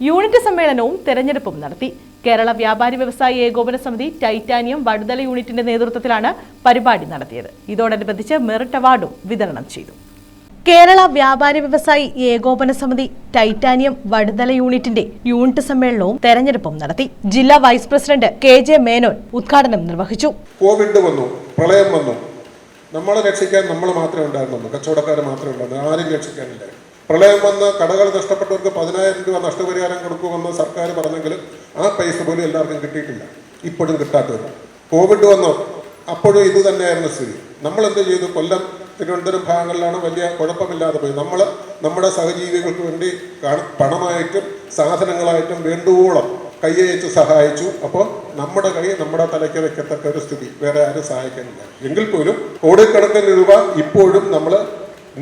Unit സമ്മേളനവും തെരഞ്ഞെടുപ്പും നടത്തി. കേരള വ്യാപാരി വ്യവസായി ഏകോപന സമിതി ടൈറ്റാനിയം വടുതല യൂണിറ്റിന്റെ നേതൃത്വത്തിലാണ് പരിപാടി നടത്തിയത്. ഇതോടനുബന്ധിച്ച് മെറിറ്റ് അവാർഡും വിതരണം ചെയ്തു. കേരള വ്യാപാരി വ്യവസായി ഏകോപന സമിതി ടൈറ്റാനിയം വടുതല യൂണിറ്റിന്റെ യൂണിറ്റ് സമ്മേളനവും തെരഞ്ഞെടുപ്പും നടത്തി. ജില്ലാ vice president K J Menon ഉദ്ഘാടനം നിർവഹിച്ചു. കോവിഡ് വന്നു പ്രളയം വന്നു. നമ്മളെ രക്ഷിക്കാൻ നമ്മൾ മാത്രമേ ഉണ്ടായിരുന്നു കച്ചവടക്കാർ മാത്രമേ ഉണ്ടായിരുന്നു ആരും രക്ഷിക്കാനില്ല പ്രളയം വന്ന് കടകൾ നഷ്ടപ്പെട്ടവർക്ക് പതിനായിരം രൂപ നഷ്ടപരിഹാരം കൊടുക്കുമെന്ന് സർക്കാർ പറഞ്ഞെങ്കിലും ആ പൈസ പോലും എല്ലാവർക്കും കിട്ടിയിട്ടില്ല. ഇപ്പോഴും കിട്ടാത്തവർ കോവിഡ് വന്നോ. അപ്പോഴും ഇത് തന്നെയായിരുന്നു സ്ഥിതി. നമ്മൾ എന്ത് ചെയ്തു? കൊല്ലം തിരുവനന്തപുരം ഭാഗങ്ങളിലാണ് വലിയ കുഴപ്പമില്ലാതെ പോയി. നമ്മൾ നമ്മുടെ സഹജീവികൾക്ക് വേണ്ടി പണമായിട്ടും സാധനങ്ങളായിട്ടും വേണ്ടുവോളം കൈയച്ച് സഹായിച്ചു. അപ്പോൾ നമ്മുടെ കൈ നമ്മുടെ തലയ്ക്ക് വെക്കത്തക്ക ഒരു സ്ഥിതി. വേറെ ആരും സഹായിക്കാനില്ല എങ്കിൽ പോലും കോടിക്കണക്കിന് രൂപ ഇപ്പോഴും നമ്മൾ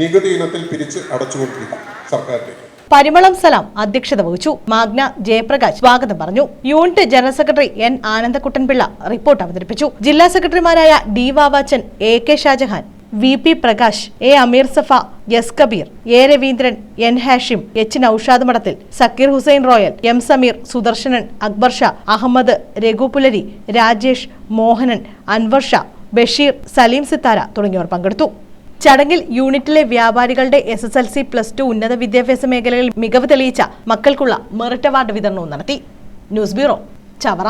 നികുതി ഇനത്തിൽ പിരിച്ച് അടച്ചുകൊണ്ടിരിക്കും സർക്കാരിലേക്ക്. പരിമളം സലാം അധ്യക്ഷത വഹിച്ചു. മാഗ്ന ജയപ്രകാശ് സ്വാഗതം പറഞ്ഞു. Unit general secretary N Anandakuttanpillai report അവതരിപ്പിച്ചു. ജില്ലാ സെക്രട്ടറിമാരായ D Vavachan A K Shajahan V P Prakash A Ameer Safa S Kabeer A Raveendran N Hashim H Naushad Madathil Sakeer Hussain royal M Sameer Sudarsanan Akbar Sha Ahammed Raghupulari Rajesh Mohanan Anwar Sha Basheer Saleem Sithara തുടങ്ങിയവർ പങ്കെടുത്തു. ചടങ്ങിൽ യൂണിറ്റിലെ വ്യാപാരികളുടെ S S L C plus two ഉന്നത വിദ്യാഭ്യാസ മേഖലകളിൽ മികവ് തെളിയിച്ച മക്കൾക്കുള്ള മെറിറ്റ് അവാർഡ് വിതരണവും നടത്തി. News bureau Chavara.